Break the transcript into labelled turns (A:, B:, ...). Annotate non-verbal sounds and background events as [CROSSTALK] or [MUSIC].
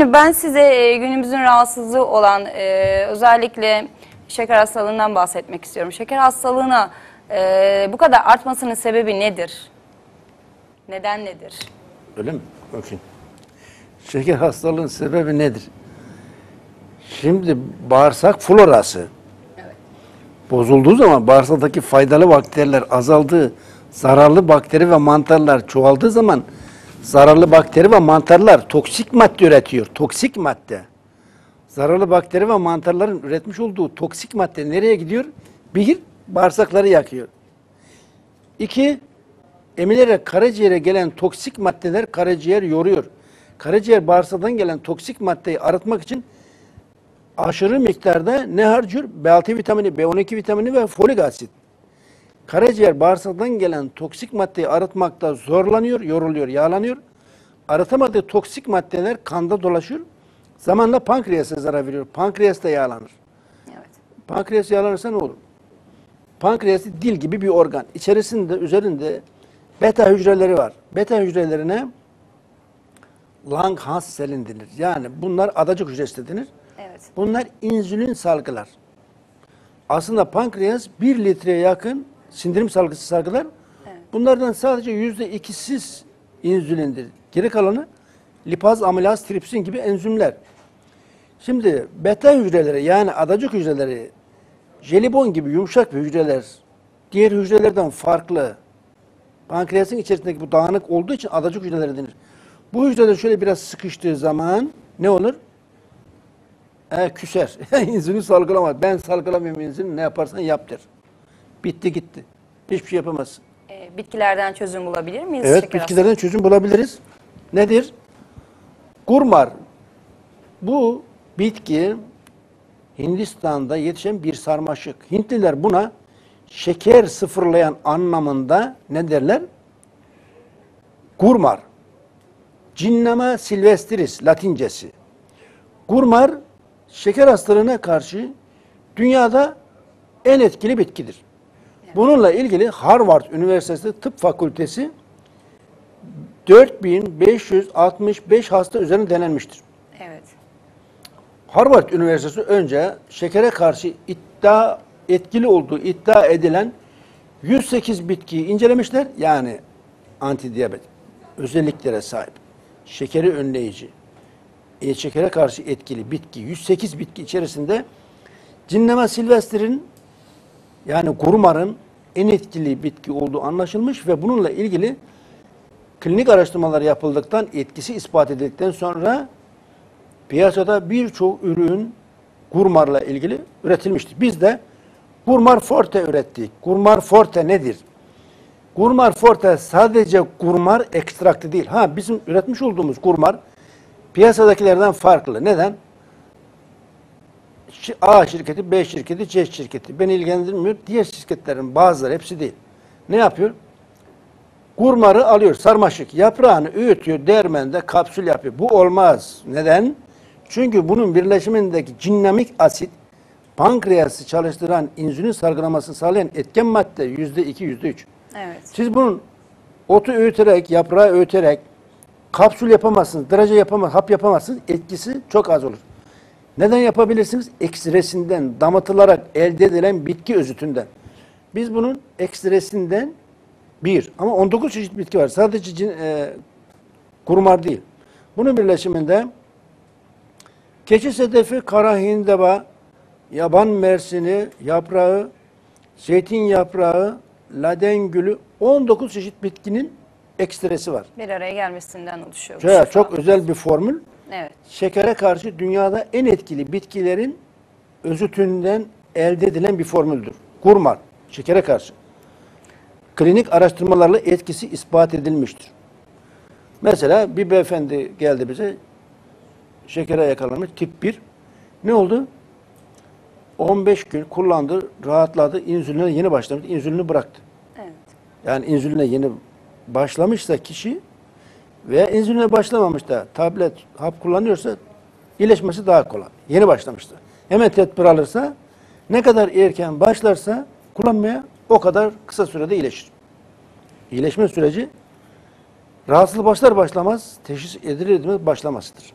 A: Efendim ben size e, günümüzün rahatsızlığı olan e, özellikle şeker hastalığından bahsetmek istiyorum. Şeker hastalığına e, bu kadar artmasının sebebi nedir? Neden nedir?
B: Öyle mi? Bakayım. Şeker hastalığının sebebi nedir? Şimdi bağırsak florası bozulduğu zaman bağırsaktaki faydalı bakteriler azaldığı, zararlı bakteri ve mantarlar çoğaldığı zaman zararlı bakteri ve mantarlar toksik madde üretiyor. Toksik madde. Zararlı bakteri ve mantarların üretmiş olduğu toksik madde nereye gidiyor? Bir, bağırsakları yakıyor. İki, emilerek karaciğere gelen toksik maddeler karaciğer yoruyor. Karaciğer bağırsaktan gelen toksik maddeyi arıtmak için aşırı miktarda ne harcıyor? B6 vitamini, B12 vitamini ve folik asit. Karaciğer bağırsaktan gelen toksik maddeyi arıtmakta zorlanıyor, yoruluyor, yağlanıyor. Arıtamadığı toksik maddeler kanda dolaşıyor. Zamanla pankreasa zarar veriyor. Pankreas da yağlanır.
A: Evet.
B: Pankreas yağlanırsa ne olur? Pankreas dil gibi bir organ. İçerisinde, üzerinde beta hücreleri var. Beta hücrelerine Langhans-selin denir. Yani bunlar adacık hücresi de denir.
A: Evet.
B: Bunlar insülin salgılar. Aslında pankreas 1 litreye yakın sindirim salgısı salgılar. Bunlardan sadece yüzde ikisiz insülindir. Geri kalanı lipaz, amilaz, tripsin gibi enzimler. Şimdi beta hücreleri yani adacık hücreleri jelibon gibi yumuşak bir hücreler diğer hücrelerden farklı. Pankreasın içerisindeki bu dağınık olduğu için adacık hücreleri denir. Bu hücreler şöyle biraz sıkıştığı zaman ne olur? E, küser. [LAUGHS] insülin salgılamaz. Ben salgılamıyorum insülin ne yaparsan yap der. Bitti gitti. Hiçbir şey yapamazsın.
A: E, bitkilerden çözüm bulabilir miyiz?
B: Evet
A: şeker
B: bitkilerden çözüm bulabiliriz. Nedir? Kurmar. Bu bitki Hindistan'da yetişen bir sarmaşık. Hintliler buna şeker sıfırlayan anlamında ne derler? Kurmar. Cinnama silvestris latincesi. Kurmar şeker hastalığına karşı dünyada en etkili bitkidir. Bununla ilgili Harvard Üniversitesi Tıp Fakültesi 4565 hasta üzerine denenmiştir.
A: Evet.
B: Harvard Üniversitesi önce şekere karşı iddia etkili olduğu iddia edilen 108 bitkiyi incelemişler. Yani antidiyabet özelliklere sahip, şekeri önleyici, e, şekere karşı etkili bitki 108 bitki içerisinde Cinnama silvestrin yani kurumarın en etkili bitki olduğu anlaşılmış ve bununla ilgili klinik araştırmalar yapıldıktan etkisi ispat edildikten sonra piyasada birçok ürün kurmarla ilgili üretilmiştir. Biz de Kurmar Forte ürettik. Kurmar Forte nedir? Kurmar Forte sadece kurmar ekstraktı değil. Ha bizim üretmiş olduğumuz kurmar piyasadakilerden farklı. Neden? A şirketi, B şirketi, C şirketi. Beni ilgilendirmiyor. Diğer şirketlerin bazıları hepsi değil. Ne yapıyor? Kurmarı alıyor, sarmaşık, yaprağını öğütüyor, dermende kapsül yapıyor. Bu olmaz. Neden? Çünkü bunun birleşimindeki cinnamik asit pankreası çalıştıran insülin salgılamasını sağlayan etken madde yüzde iki, yüzde üç.
A: Evet.
B: Siz bunun otu öğüterek, yaprağı öğüterek kapsül yapamazsınız, draje yapamazsınız, hap yapamazsınız. Etkisi çok az olur. Neden yapabilirsiniz? Ekstresinden damatılarak elde edilen bitki özütünden. Biz bunun ekstresinden bir ama 19 çeşit bitki var. Sadece cin, e, kurumar değil. Bunun birleşiminde keçi sedefi, kara hindaba, yaban mersini, yaprağı, zeytin yaprağı, laden gülü 19 çeşit bitkinin ekstresi var.
A: Bir araya gelmesinden oluşuyor. şifa.
B: çok özel bir formül.
A: Evet.
B: Şekere karşı dünyada en etkili bitkilerin özütünden elde edilen bir formüldür. Kurmar, şekere karşı. Klinik araştırmalarla etkisi ispat edilmiştir. Mesela bir beyefendi geldi bize, şekere yakalanmış, tip 1. Ne oldu? 15 gün kullandı, rahatladı, insüline yeni başlamış, insülini bıraktı.
A: Evet.
B: Yani insüline yeni başlamışsa kişi veya insüline başlamamış da tablet, hap kullanıyorsa iyileşmesi daha kolay. Yeni başlamıştır. Hemen tedbir alırsa ne kadar erken başlarsa kullanmaya o kadar kısa sürede iyileşir. İyileşme süreci rahatsızlık başlar başlamaz teşhis edilir edilmez başlamasıdır.